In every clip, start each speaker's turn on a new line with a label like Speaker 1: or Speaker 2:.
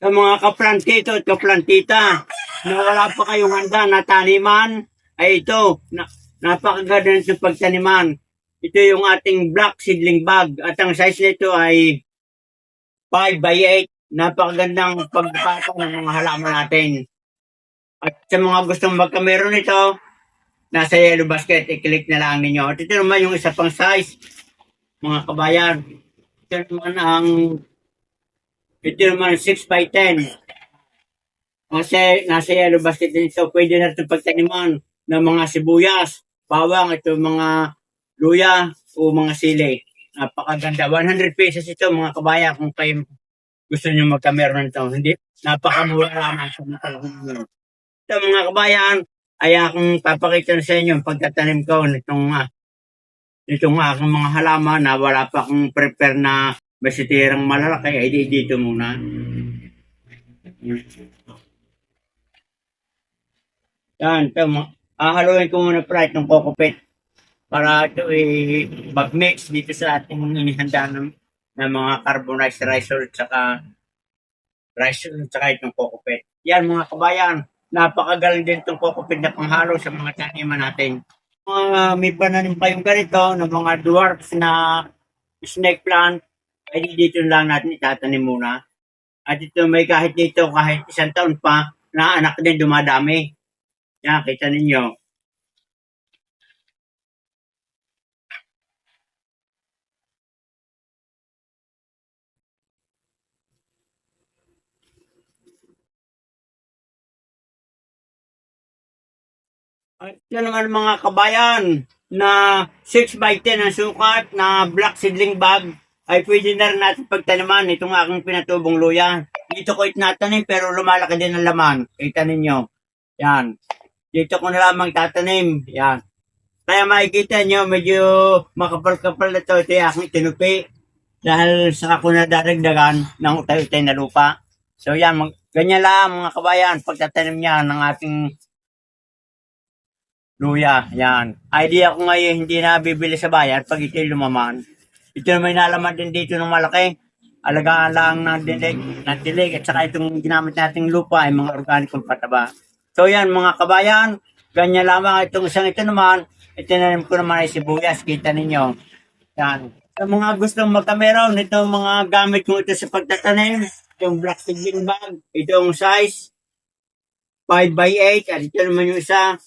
Speaker 1: Sa mga kaplantito at kaplantita na wala pa kayong handa na taniman, ay ito, na, napakaganda nito pagtaniman. Ito yung ating black seedling bag at ang size nito ay 5 by 8. Napakagandang pagpapang ng mga halaman natin. At sa mga gustong magkamero nito, nasa yellow basket, i-click na lang ninyo. At ito naman yung isa pang size, mga kabayan. Ito naman ang, ito naman 6 by 10. Kasi nasa yellow basket din ito, pwede na ito pagtaniman ng mga sibuyas, bawang, ito mga luya o mga sili. Napakaganda. 100 pesos ito mga kabayan kung kayo gusto nyo magkamero nito. Hindi, napakamura talagang Ito mga kabayan, ay akong papakita sa inyo ang pagtatanim ko nitong uh, nitong aking mga halaman na wala pa akong prepare na basitirang malalaki ay di dito muna. Yan, ito, ahaluin ko muna pala itong kokopet para ito i mag-mix dito sa ating inihanda ng, ng mga carbonized rice oil at saka rice oil at saka itong kokopet. Yan mga kabayan, napakagaling din itong kokopet na panghalo sa mga taniman natin. Mga may pananim kayong ganito ng mga dwarfs na snake plant, ay dito lang natin itatanim muna. At ito may kahit dito, kahit isang taon pa, na anak din dumadami. Yan, kita ninyo. At yan naman mga kabayan na 6 by 10 ang sukat na black seedling bag ay pwede na rin natin pagtaniman itong aking pinatubong luya. Dito ko itnatanim pero lumalaki din ang laman. Kita ninyo. Yan. Dito ko na lamang tatanim. Yan. Kaya makikita nyo medyo makapal-kapal na to. Ito yung aking tinupi. Dahil sa ako na daragdagan ng utay-utay na lupa. So yan, mag, ganyan lang mga kabayan pagtatanim niya ng ating Luya, yan. Idea ko ngayon hindi na bibili sa bayan pag ito'y lumaman. Ito may nalaman din dito ng malaki. Alagaan lang ng dilig, ng dilig at saka itong ginamit nating lupa ay mga organikong pataba. So yan mga kabayan, ganyan lamang itong isang ito naman, itinanim ko naman ay sibuyas, kita ninyo. Yan. Sa mga gustong magkamero, nito mga gamit ko ito sa pagtatanim, yung black seedling bag, itong size, 5 by 8 at ito naman yung isa,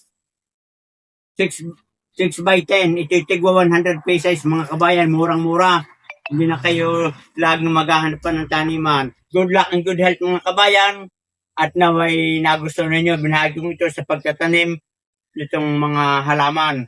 Speaker 1: 6 6 by 10. Ito tigwa 100 pesos mga kabayan, murang-mura. Hindi na kayo laging maghahanap pa ng taniman. Good luck and good health mga kabayan. At naway nagustuhan ninyo, binahagi ko ito sa pagtatanim nitong mga halaman.